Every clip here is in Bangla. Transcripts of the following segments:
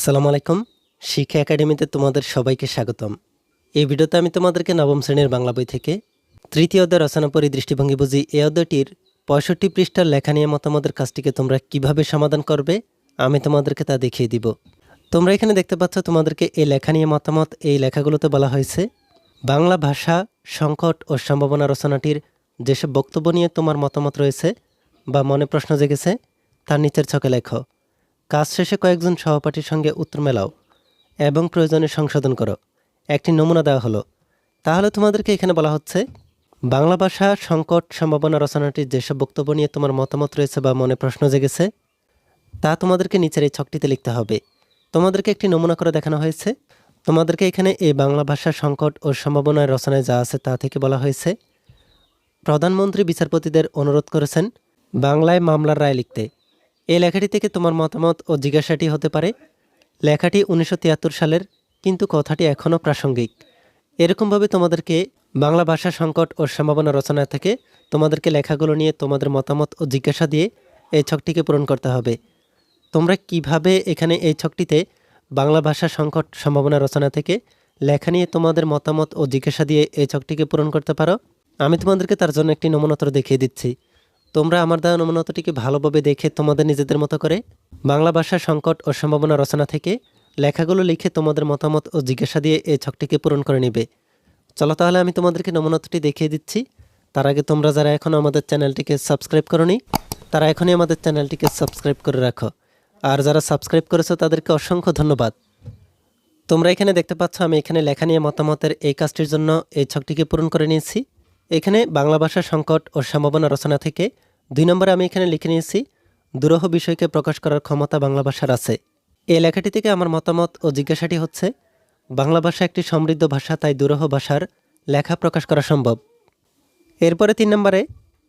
আসসালামু আলাইকুম। শিক্ষা একাডেমিতে তোমাদের সবাইকে স্বাগতম। এই ভিডিওতে আমি তোমাদেরকে নবম শ্রেণির বাংলা বই থেকে তৃতীয় অধ্যায় রচনা পরি দৃষ্টিভঙ্গি বুঝি এই অধ্যায়টির পঁয়ষট্টি পৃষ্ঠার লেখা নিয়ে মতামতের কাজটিকে তোমরা কীভাবে সমাধান করবে, আমি তোমাদেরকে তা দেখিয়ে দিব। তোমরা এখানে দেখতে পাচ্ছ তোমাদেরকে এই লেখা নিয়ে মতামত, এই লেখাগুলোতে বলা হয়েছে, বাংলা ভাষা, সংকট ও সম্ভাবনা রচনাটির যেসব বক্তব্য নিয়ে তোমার মতামত রয়েছে বা মনে প্রশ্ন জেগেছে, তার নিচের ছকে লেখো। কাজ শেষে কয়েকজন সহপাঠীর সঙ্গে উত্তর মেলাও এবং প্রয়োজনে সংশোধন করো। একটি নমুনা দেওয়া হলো। তাহলে তোমাদেরকে এখানে বলা হচ্ছে, বাংলা ভাষা সংকট সম্ভাবনা রচনাটির যেসব বক্তব্য নিয়ে তোমার মতামত রয়েছে বা মনে প্রশ্ন জেগেছে, তা তোমাদেরকে নিচের এই ছকটিতে লিখতে হবে। তোমাদেরকে একটি নমুনা করে দেখানো হয়েছে। তোমাদেরকে এখানে এই বাংলা ভাষা সংকট ও সম্ভাবনার রচনায় যা আছে তা থেকে বলা হয়েছে। প্রধানমন্ত্রী বিচারপতিদের অনুরোধ করেছেন বাংলায় মামলার রায় লিখতে। এই লেখাটি থেকে তোমার মতামত ও জিজ্ঞাসাটি হতে পারে। লেখাটি উনিশশো তিয়াত্তর সালের, কিন্তু কথাটি এখনও প্রাসঙ্গিক। এরকমভাবে তোমাদেরকে বাংলা ভাষা সংকট ও সম্ভাবনা রচনা থেকে তোমাদেরকে লেখাগুলো নিয়ে তোমাদের মতামত ও জিজ্ঞাসা দিয়ে এই ছকটিকে পূরণ করতে হবে। তোমরা কীভাবে এখানে এই ছকটিতে বাংলা ভাষা সংকট সম্ভাবনা রচনা থেকে লেখা নিয়ে তোমাদের মতামত ও জিজ্ঞাসা দিয়ে এই ছকটিকে পূরণ করতে পারো? আমি তোমাদেরকে তার জন্য একটি নমুনতর দেখিয়ে দিচ্ছি। তোমরা আমার দেওয়া নমুনতটিকে ভালোভাবে দেখে তোমাদের নিজেদের মতো করে বাংলা ভাষা সংকট ও সম্ভাবনা রচনা থেকে লেখাগুলো লিখে তোমাদের মতামত ও জিজ্ঞাসা দিয়ে এই ছকটিকে পূরণ করে নেবে। চলো তাহলে আমি তোমাদেরকে নমুনতটি দেখিয়ে দিচ্ছি। তার আগে তোমরা যারা এখনও আমাদের চ্যানেলটিকে সাবস্ক্রাইব করনি, তারা এখনই আমাদের চ্যানেলটিকে সাবস্ক্রাইব করে রাখো। আর যারা সাবস্ক্রাইব করেছ, তাদেরকে অসংখ্য ধন্যবাদ। তোমরা এখানে দেখতে পাচ্ছ, আমি এখানে লেখা নিয়ে মতামতের এই কাজটির জন্য এই ছকটিকে পূরণ করে নিয়েছি। এখানে বাংলা ভাষা সংকট ও সম্ভাবনা রচনা থেকে দুই নম্বরে আমি এখানে লিখে নিয়েছি, দুরহ বিষয়কে প্রকাশ করার ক্ষমতা বাংলা ভাষার আছে। এই লেখাটি থেকে আমার মতামত ও জিজ্ঞাসাটি হচ্ছে, বাংলা ভাষা একটি সমৃদ্ধ ভাষা, তাই দুরহ ভাষার লেখা প্রকাশ করা সম্ভব। এরপরে তিন নম্বরে,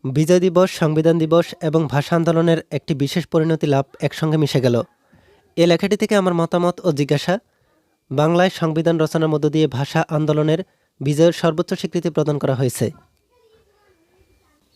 বিজয় দিবস, সংবিধান দিবস এবং ভাষা আন্দোলনের একটি বিশেষ পরিণতি লাভ একসঙ্গে মিশে গেল। এ লেখাটি থেকে আমার মতামত ও জিজ্ঞাসা, বাংলায় সংবিধান রচনার মধ্য দিয়ে ভাষা আন্দোলনের বিজয়ের সর্বোচ্চ স্বীকৃতি প্রদান করা হয়েছে।